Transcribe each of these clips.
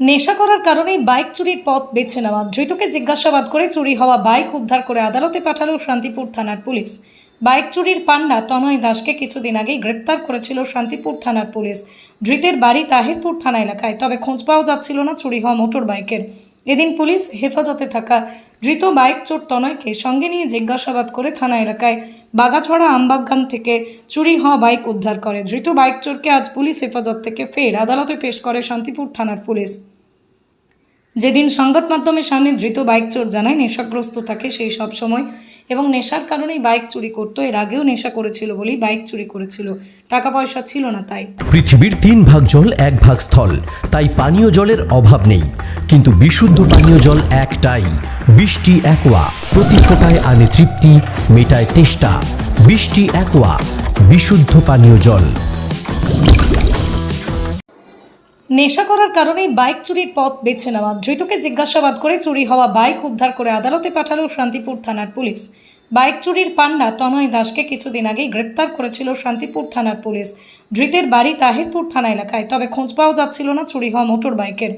নেশা করার কারণেই বাইক চুরির পথ বেছে নেওয়া। ধৃতকে জিজ্ঞাসাবাদ করে চুরি হওয়া বাইক উদ্ধার করে আদালতে পাঠালো শান্তিপুর থানার পুলিশ। বাইক চুরির পান্ডা তনয় দাসকে কিছুদিন আগেই গ্রেপ্তার করেছিল শান্তিপুর থানার পুলিশ। ধৃতের বাড়ি তাহিরপুর থানা এলাকায়, তবে খোঁজ পাওয়া যাচ্ছিল না চুরি হওয়া মোটর বাইকের এদিন পুলিশ হেফাজতে থাকা ধৃত বাইক চোর তনয়কে সঙ্গে নিয়ে জিজ্ঞাসাবাদ করে থানা এলাকায় বাগাছড়া আমবাগান থেকে চুরি হওয়া বাইক উদ্ধার করে। ধৃত বাইক চোরকে আজ পুলিশ হেফাজত থেকে ফের আদালতে পেশ করে শান্তিপুর থানার পুলিশ। যেদিন সংবাদ মাধ্যমের সামনে ধৃত বাইক চোর জানায়, নেশাগ্রস্ত থাকে সেই সব সময়। এবং নেশার কারণেই বাইক চুরি করতো, এর আগেও নেশা করেছিল বলেই বাইক চুরি করেছিল। টাকা পয়সা ছিল না তাই। পৃথিবীর তিন ভাগ জল, এক ভাগ স্থল। তাই পানীয় জলের অভাব নেই। কিন্তু বিশুদ্ধ পানীয় জল একটাই। বৃষ্টি, একোয়া। প্রতি ফোটায় আনে তৃপ্তি, মেটায় তেষ্টা। বৃষ্টি, একোয়া। বিশুদ্ধ পানীয় জল। নেশা করার কারণেই বাইক চুরির পথ বেছে নেওয়া। ধৃতকে জিজ্ঞাসাবাদ করে চুরি হওয়া বাইক উদ্ধার করে আদালতে পাঠালো শান্তিপুর থানার পুলিশ। বাইক চুরির পান্ডা তনয় দাসকে কিছুদিন আগেই গ্রেপ্তার করেছিল শান্তিপুর থানার পুলিশ। ধৃতের বাড়ি তাহিরপুর থানা এলাকায়, তবে খোঁজ পাওয়া যাচ্ছিল না চুরি হওয়া মোটর বাইকের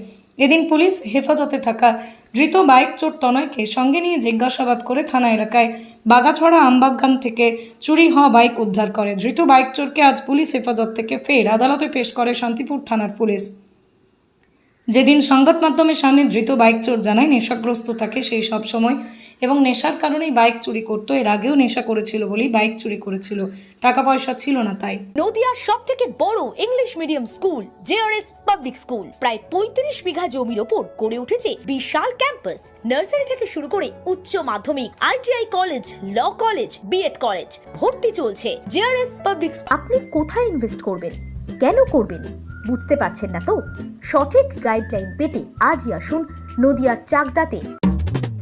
এদিন পুলিশ হেফাজতে থাকা ধৃত বাইক চোর তনয়কে সঙ্গে নিয়ে জিজ্ঞাসাবাদ করে থানা এলাকায় বাগাছড়া আমবাগান থেকে চুরি হওয়া বাইক উদ্ধার করে। ধৃত বাইক চোরকে আজ পুলিশ হেফাজত থেকে ফের আদালতে পেশ করে শান্তিপুর থানার পুলিশ। যেদিন সংবাদ মাধ্যমের সামনে ধৃত বাইক চোর জানায় নেশাগ্রস্ত থাকে সেই সব সময় এবং নেশার কারণেই বাইক চুরি করতো। এর আগেও নেশা করেছিল বলেই বাইক চুরি করেছিল। টাকা পয়সা ছিল না তাই। নদিয়ার সব থেকে বড় English medium school JRS public school প্রায় পঁয়ত্রিশ বিঘা জমির ওপর গড়ে উঠেছে বিশাল ক্যাম্পাস নার্সারি থেকে শুরু করে উচ্চ মাধ্যমিক ITI college law college BEd college ভর্তি চলছে জেআরএস পাবলিক আপনি কোথায় ইনভেস্ট করবেন? কেন করবেন? বুঝতে পারছেন না তো? সঠিক গাইডলাইন পেতে আজই আসুন নদিয়ার চাকদাতে।